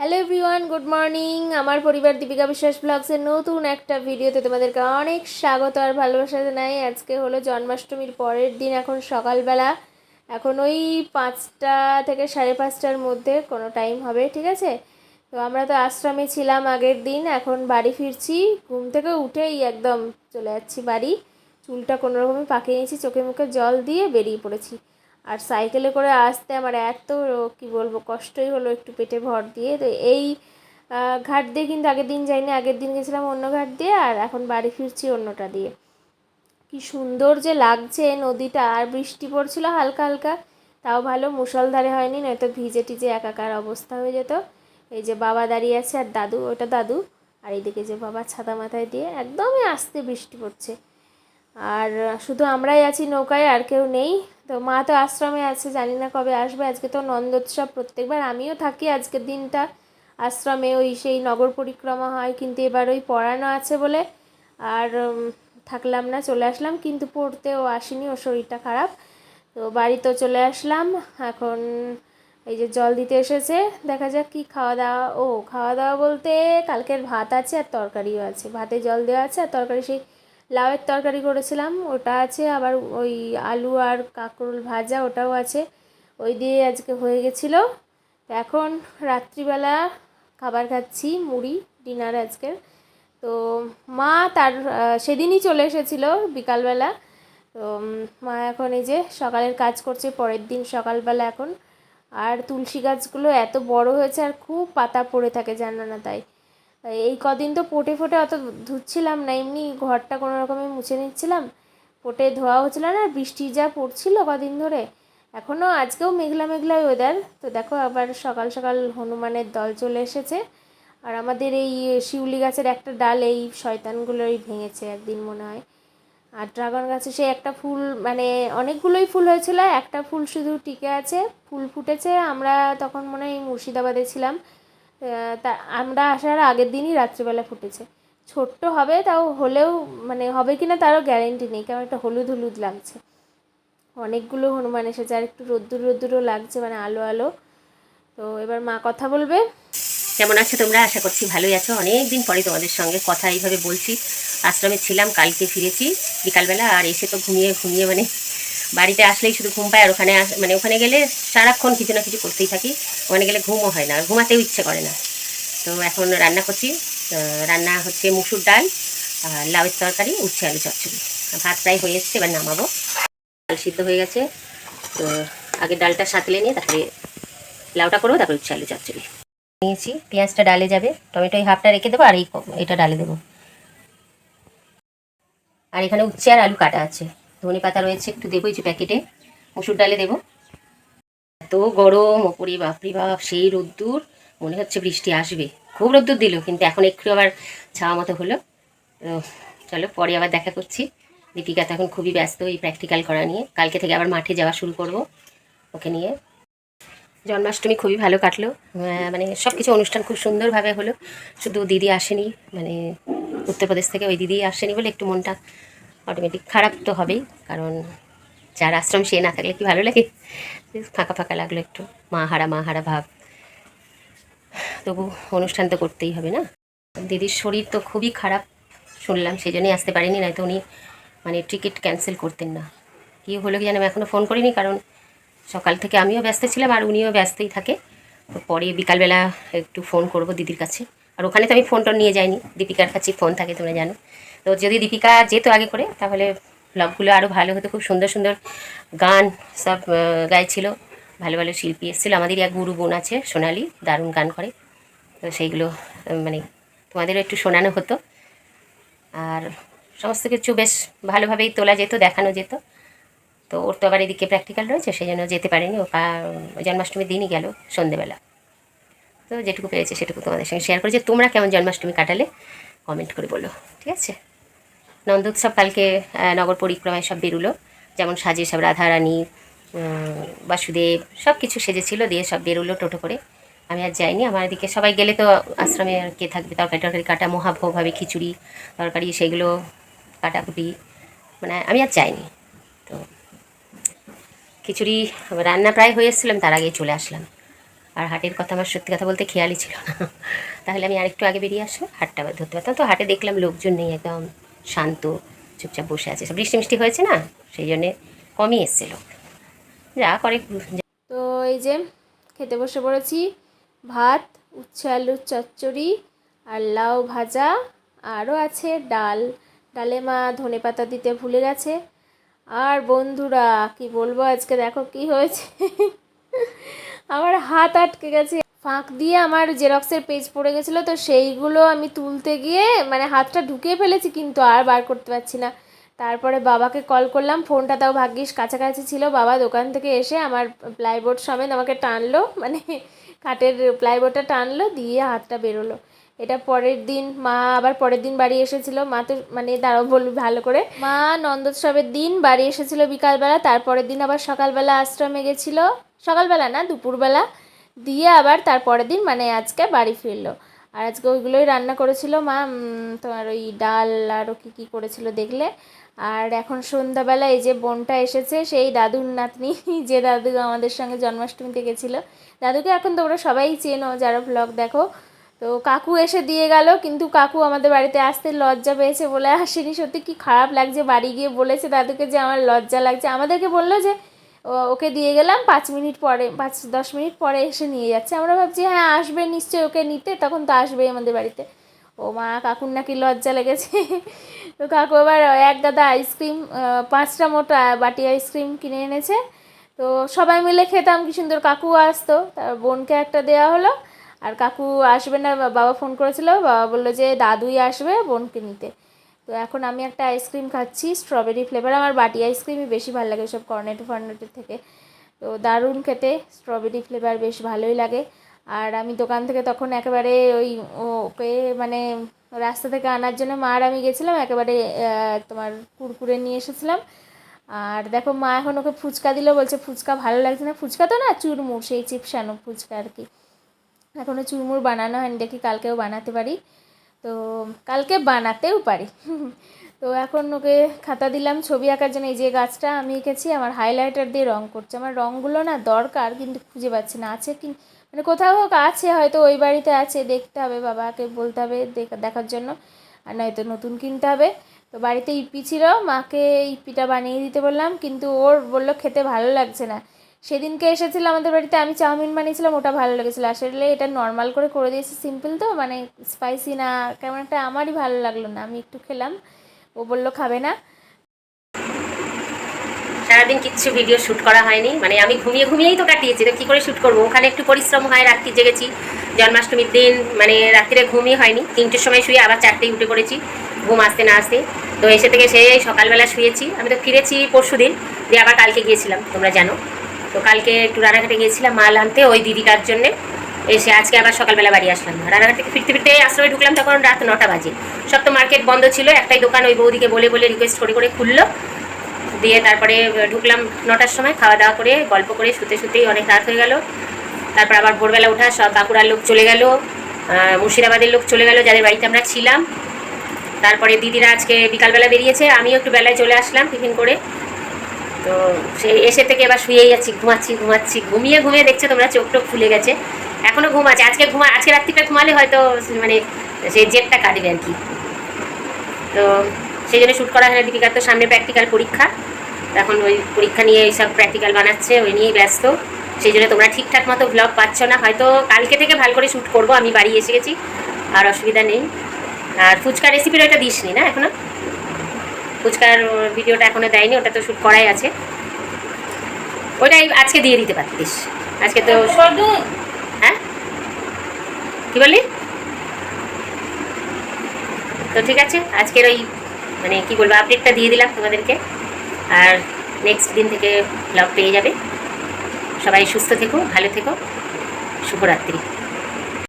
Hello everyone good morning আমার পরিবার দীপিকা বিশ্বাস ব্লগসের নতুন একটা ভিডিওতে তোমাদেরকে অনেক স্বাগত আর ভালোবাসা জানাই। আজকে হলো জন্মাষ্টমীর পরের দিন, এখন সকালবেলা। এখন ওই পাঁচটা থেকে সাড়ে পাঁচটার মধ্যে কোনো টাইম হবে, ঠিক আছে? তো আমরা তো আশ্রমে ছিলাম আগের দিন, এখন বাড়ি ফিরছি। ঘুম থেকে উঠেই একদম চলে যাচ্ছি বাড়ি। চুলটা কোনো রকমে পাকিয়ে নিয়েছি, চোখে মুখে জল দিয়ে বেরিয়ে পড়েছি। আর সাইকেলে করে আসতে আমার এত, কি বলব, কষ্টই হলো একটু পেটে ভর দিয়ে। তো এই ঘাট দিয়ে কিন্তু আগের দিন যাইনি, আগের দিন গেছিলাম অন্য ঘাট দিয়ে আর এখন বাড়ি ফিরছি অন্যটা দিয়ে। কি সুন্দর যে লাগছে নদীটা, আর বৃষ্টি পড়ছিল হালকা হালকা, তাও ভালো, মুষলধারে হয়নি, নয়তো ভিজে টিজে একাকার অবস্থা হয়ে যেত। এই যে বাবা দাঁড়িয়ে আছে আর দাদু, ওটা দাদু, আর এইদিকে যে বাবা ছাতা মাথায় দিয়ে একদমই আস্তে বৃষ্টি পড়ছে। আর শুধু আমরাই আছি নৌকায়, আর কেউ নেই। তো মা তো আশ্রমে আছে, জানি না কবে আসবে। আজকে তো নন্দোৎসব প্রত্যেকবার। আমিও থাকি আজকের দিনটা। আশ্রমে ওই সেই নগর পরিক্রমা হয়, কিন্তু এবার ওই পড়ানো আছে বলে আর থাকলাম না, চলে আসলাম। কিন্তু পড়তেও আসিনি, ওর শরীরটা খারাপ। তো বাড়িতেও চলে আসলাম। এখন এই যে জল দিতে এসেছে, দেখা যাক কি খাওয়া দাওয়া। ও, খাওয়া দাওয়া বলতে কালকের ভাত আছে আর তরকারিও আছে। ভাতে জল দেওয়া আছে আর তরকারি সেই লাউয়ের তরকারি করেছিলাম, ওটা আছে, আবার ওই আলু আর কাঁকরোল ভাজা ওটাও আছে, ওই দিয়ে আজকে হয়ে গেছিল। এখন রাত্রিবেলা খাবার খাচ্ছি, মুড়ি, ডিনার আজকের। তো মা তার সেদিনই চলে এসেছিল বিকালবেলা। তো মা এখন এই যে সকালের কাজ করছে, পরের দিন সকালবেলা এখন। আর তুলসী গাছগুলো এত বড় হয়েছে আর খুব পাতা পড়ে থাকে, জানো না তাই। এই কদিন তো পটে ফোটে অত ধুচ্ছিলাম না, এমনি ঘরটা কোনো রকমে মুছে নিচ্ছিলাম। পটে ধোয়া হচ্ছিল না বৃষ্টি যা পড়ছিল কদিন ধরে। এখনও আজকেও মেঘলা মেঘলা ওয়েদার তো দেখো আবার সকাল সকাল হনুমানের দল চলে এসেছে। আর আমাদের এই শিউলি গাছের একটা ডাল, এই শয়তানগুলোই ভেঙেছে একদিন মনে হয়। আর ড্রাগন গাছে সে একটা ফুল মানে অনেকগুলোই ফুল হয়েছিল, একটা ফুল শুধু টিকে আছে, ফুল ফুটেছে। আমরা তখন মনে হয় মুর্শিদাবাদে ছিলাম। তা আমরা আসার আগের দিনই রাত্রিবেলা ফুটেছে। ছোট্ট হবে, তাও হলেও মানে হবে কি না তারও গ্যারেন্টি নেই, কেমন একটা হলুদ হলুদ লাগছে। অনেকগুলো হনুমান এসেছে, আর একটু রোদ্দুর রোদ্দুরও লাগছে মানে আলো আলো। তো এবার মা কথা বলবে। কেমন আছো তোমরা? আশা করছি ভালোই আছো। অনেক দিন পরে তোমাদের সঙ্গে কথা এইভাবে বলছি। আশ্রমে ছিলাম, কালকে ফিরেছি। বিকালবেলা আর এসে তো ঘুমিয়ে ঘুমিয়ে মানে বাড়িতে আসলেই শুধু ঘুম পায় আর ওখানে মানে ওখানে গেলে সারাক্ষণ কিছু না কিছু করতেই থাকি। ওখানে গেলে ঘুমও হয় না আর ঘুমাতেও ইচ্ছে করে না। তো এখন রান্না করছি। রান্না হচ্ছে মুসুর ডাল আর লাউয়ের তরকারি, উচ্ছে আলু চচ্চড়ি। ভাত প্রায় হয়ে এসছে, এবার নামাবো। ডাল সিদ্ধ হয়ে গেছে। তো আগে ডালটা সাঁতলে নিয়ে তারপরে লাউটা করব, তারপরে উচ্ছে আলু চচ্চড়ি। নিয়েছি। পেঁয়াজটা ডালে যাবে। টমেটো এই হাফটা রেখে দেবো আর এই এটা ডালে দেবো। আর এখানে উচ্ছে আর আলু কাটা আছে। ধনে পাতা রয়েছে, একটু দেবো যে প্যাকেটে মসুর ডালে দেবো। এত গরম, ওপরে বাপরি বাপ, সেই রোদ্দুর। মনে হচ্ছে বৃষ্টি আসবে। খুব রোদ্দুর দিল, কিন্তু এখন একটু আবার ছাওয়া মতো হলো। তো চলো, পরে আবার দেখা করছি। দীপিকা তো এখন খুবই ব্যস্ত এই প্র্যাকটিক্যাল করা নিয়ে। কালকে থেকে আবার মাঠে যাওয়া শুরু করব ওকে নিয়ে। জন্মাষ্টমী খুবই ভালো কাটলো। মানে সব কিছু অনুষ্ঠান খুব সুন্দরভাবে হলো। শুধু দিদি আসেনি মানে উত্তরপ্রদেশ থেকে ওই দিদি আসেনি বলে একটু মনটা অটোমেটিক খারাপ তো হবেই, কারণ যার আশ্রম সে না থাকলে কি ভালো লাগে? ফাঁকা ফাঁকা লাগল একটু, মা হারা মা হারা ভাব। তবু অনুষ্ঠান তো করতেই হবে না? দিদির শরীর তো খুবই খারাপ, শুনলাম সেই জন্যই আসতে পারিনি, নয়তো উনি মানে টিকিট ক্যান্সেল করতেন না। কী হলো কি জানি, আমি এখনও ফোন করিনি, কারণ সকাল থেকে আমিও ব্যস্ত ছিলাম, আর উনিও ব্যস্তই থাকে। তো পরে বিকালবেলা একটু ফোন করব দিদির কাছে। আর ওখানে তো আমি ফোনটা নিয়ে যাইনি, দীপিকার কাছে ফোন থাকে, তোমরা জানো। তো যদি দীপিকা যেত আগে করে, তাহলে ব্লগগুলো আরও ভালো হতো। খুব সুন্দর সুন্দর গান সব গাইছিল। ভালো ভালো শিল্পী এসেছিল। আমাদেরই এক গুরু বোন আছে, সোনালি, দারুণ গান করে। তো সেইগুলো মানে তোমাদেরও একটু শোনানো হতো। আর সমস্ত কিছু বেশ ভালোভাবেই তোলা যেত, দেখানো যেত। তো ওর তো আবার এদিকে প্র্যাকটিক্যাল রয়েছে, সেই জন্য যেতে পারেনি। ও জন্মাষ্টমীর দিনই গেল সন্ধেবেলা। তো যেটুকু পেরেছে সেটুকু তোমাদের সঙ্গে শেয়ার করেছে। তোমরা কেমন জন্মাষ্টমী কাটালে কমেন্ট করে বলো। ঠিক আছে? নন্দোৎসব কালকে নগর পরিক্রমায় সব বেরুলো। যেমন সাজে সব রাধারানী বাসুদেব সব কিছু সেজেছিল, দিয়ে সব বেরোলো টোটো করে। আমি আর যাইনি, আমার এদিকে সবাই গেলে তো আশ্রমে আর কে থাকবে? তরকারি টরকারি কাটা, মহাভোগ হবে, খিচুড়ি, তরকারি, সেগুলো কাটাকুটি। মানে আমি আর যাইনি। তো খিচুড়ি রান্না প্রায় হয়ে এসেছিলাম তার আগেই চলে আসলাম। আর হাটের কথা আমার সত্যি কথা বলতে খেয়ালই ছিল না। তাহলে আমি আরেকটু আগে বেরিয়ে আসলে হাটটা ধরতে পারতাম। তো হাটে দেখলাম লোকজন নেই একদম। শান্ত, চুপচাপ বসে আছে। বৃষ্টি মিষ্টি হয়েছে না? সেই জন্যে কমই এসছে লোক যা করে তো এই যে খেতে বসে পড়েছি। ভাত, উচ্ছে আলুর চচ্চড়ি আর লাউ ভাজা। আরও আছে ডাল। ডালে মা ধনে পাতা দিতে ভুলে গেছে। আর বন্ধুরা, কি বলব আজকে? দেখো কি হয়েছে। আমার হাত আটকে গেছে। ফাঁক দিয়ে আমার জেরক্সের পেজ পড়ে গেছিল, তো সেইগুলো আমি তুলতে গিয়ে মানে হাতটা ঢুকিয়ে ফেলেছি, কিন্তু আর বার করতে পারছি না। তারপরে বাবাকে কল করলাম ফোনটা তাও ভাগ্যিস কাছাকাছি ছিল। বাবা দোকান থেকে এসে আমার প্লাইবোর্ড সমেত আমাকে টানলো মানে কাঠের প্লাইবোর্ডটা টানলো, দিয়ে হাতটা বেরোলো। এটা পরের দিন, মা আবার পরের দিন বাড়ি এসেছিল। মা তো মানে দাঁড়াও বলবি ভালো করে। মা নন্দোৎসবের দিন বাড়ি এসেছিল বিকালবেলা, তারপরের দিন আবার সকালবেলা আশ্রমে গেছিল। সকালবেলা না, দুপুরবেলা। দিয়ে আবার তারপরের দিন মানে আজকে বাড়ি ফিরলো। আর আজকে ওইগুলোই রান্না করেছিল মা তোমার ওই ডাল আরও কী কী করেছিল দেখলে। আর এখন সন্ধ্যাবেলা এই যে বোনটা এসেছে, সেই দাদুর নাতনি, যে দাদু আমাদের সঙ্গে জন্মাষ্টমীতে গেছিল। দাদুকে এখন তোমরা সবাই চেনো, যারা ব্লগ দেখো। তো কাকু এসে দিয়ে গেল, কিন্তু কাকু আমাদের বাড়িতে আসতে লজ্জা পেয়েছে বলে আসেনি। সত্যি কি খারাপ লাগছে, বাড়ি গিয়ে বলেছে দাদুকে যে আমার লজ্জা লাগছে। আমাদেরকে বলল যে ওকে দিয়ে গেলাম, পাঁচ মিনিট পরে, পাঁচ, দশ মিনিট পরে এসে নিয়ে যাচ্ছে। আমরা ভাবছি হ্যাঁ আসবে, নিশ্চয়ই ওকে নিতে। তখন তো আসবেই আমাদের বাড়িতে। ও মা, কাকুর নাকি লজ্জা লেগেছে। তো কাকু আবার এক গাদা আইসক্রিম পাঁচটা মোটা বাটি আইসক্রিম কিনে এনেছে। তো সবাই মিলে খেতাম, কি সুন্দর কাকু আসতো। তার বোনকে একটা দেওয়া হলো। আর কাকু আসবে না, বাবা ফোন করেছিল। বাবা বলল যে, দাদুই আসবে, বোনকে নিতে। তো এখন আমি একটা আইসক্রিম খাচ্ছি স্ট্রবেরি ফ্লেভার আমার বাটি আইসক্রিমই বেশি ভালো লাগে সব কর্নেটো ফর্নেটোর থেকে। তো দারুণ খেতে স্ট্রবেরি ফ্লেভার বেশ ভালোই লাগে। আর আমি দোকান থেকে তখন একেবারে ওই ওকে মানে রাস্তা থেকে আনার জন্য মা আর আমি গেছিলাম, একেবারে তোমার কুরকুরে নিয়ে এসেছিলাম। আর দেখো মা এখন ওকে ফুচকা দিল, বলছে ফুচকা ভালো লাগছে না। ফুচকা তো না চুরমুর, সেই চিপসানো ফুচকা আর কি। এখনও চুরমুর বানানো হয়নি, দেখি কালকেও বানাতে পারি। তো কালকে বানাতেও পারি। তো এখন ওকে খাতা দিলাম, ছবি আঁকার জন্য। এই যে গাছটা আমি এঁকেছি, আমার হাইলাইটার দিয়ে রং করছে। আমার রঙগুলো না দরকার, কিন্তু খুঁজে পাচ্ছি না। আছে কি মানে কোথাও হোক আছে, হয়তো ওই বাড়িতে আছে। দেখতে হবে, বাবাকে বলতে হবে দেখার জন্য। আর নয়তো নতুন কিনতে হবে। তো বাড়িতে ইপি ছিল, মাকে ইপিটা বানিয়ে দিতে বললাম, কিন্তু ওর বলল খেতে ভালো লাগছে না। সেদিনকে এসেছিল আমাদের বাড়িতে, আমি চাউমিন বানিয়েছিলাম, ওটা ভালো লেগেছিলো। আসলে এটা নর্মাল করে করে দিয়েছি সিম্পল তো মানে স্পাইসি না, কেমন একটা আমারই ভালো লাগল না, আমি একটু খেলাম। ও বলল, খাবে না। সারাদিন কিচ্ছু ভিডিও শ্যুট করা হয়নি মানে আমি ঘুমিয়ে ঘুমিয়েই তো কাটিয়েছি, তো কী করে শ্যুট করব? ওখানে একটু পরিশ্রম হয়, রাত্রি জেগেছি, জন্মাষ্টমীর দিন মানে রাত্রিরে ঘুমই হয়নি। তিনটের সময় শুয়ে আবার চারটেই উঠে পড়েছি, ঘুম আসতে না আসতে। তো এসে থেকে সেই সকালবেলা শুয়েছি, আমি তো ফিরেছি পরশু দিন দিয়ে আবার কালকে গিয়েছিলাম, তোমরা জানো। তো কালকে একটু রানাঘাটে গিয়েছিলাম মাল আনতে ওই দিদিটার জন্যে। এসে আজকে আবার সকালবেলা বাড়ি আসলাম। রানাঘাট থেকে ফিরতে ফিরতে আশ্রমে ঢুকলাম, তখন রাত নটা বাজে। সব তো মার্কেট বন্ধ ছিল, একটাই দোকান ওই বৌদিকে বলে বলে রিকোয়েস্ট করে করে খুললো। দিয়ে তারপরে ঢুকলাম নটার সময়, খাওয়া দাওয়া করে, গল্প করে শুতে শুতেই অনেক রাত হয়ে গেল। তারপর আবার ভোরবেলা ওঠা, সব বাঁকুড়ার লোক চলে গেল মুর্শিদাবাদের লোক চলে গেল, যাদের বাড়িতে আমরা ছিলাম। তারপরে দিদিরা আজকে বিকালবেলা বেরিয়েছে, আমিও একটু বেলায় চলে আসলাম টিফিন করে। তো সেই এসে থেকে এবার শুয়েই যাচ্ছি ঘুমাচ্ছি ঘুমাচ্ছি। ঘুমিয়ে ঘুমিয়ে দেখছ তোমরা, চোখ টোক ফুলে গেছে। এখনও ঘুম আছে আজকে ঘুমা, আজকে রাত্রিটা ঘুমালে হয়তো মানে সেই জেটটা কাটবে আর কি। তো সেই জন্য শ্যুট করা হয় না দীপিকার। তো সামনে প্র্যাকটিক্যাল পরীক্ষা। এখন ওই পরীক্ষা নিয়ে এইসব প্র্যাকটিক্যাল বানাচ্ছে, ওই নিয়েই ব্যস্ত। সেই জন্য তোমরা ঠিকঠাক মতো ব্লগ পাচ্ছ না। হয়তো কালকে থেকে ভালো করে শ্যুট করব, আমি বাড়ি এসে গেছি, আর অসুবিধা নেই। আর ফুচকা রেসিপির ওইটা দিসনি না এখনও? ফুচকার ভিডিওটা এখনও দেয়নি ওটা তো শ্যুট করাই আছে। ওটাই আজকে দিয়ে দিতে পারতিস। আজকে তো হ্যাঁ? কি বললি? তো ঠিক আছে আজকের ওই মানে কি বলব আপডেটটা দিয়ে দিলাম তোমাদেরকে। আর নেক্সট দিন থেকে ব্লগ পেয়ে যাবে। সবাই সুস্থ থেকো ভালো থেকো। শুভরাত্রি।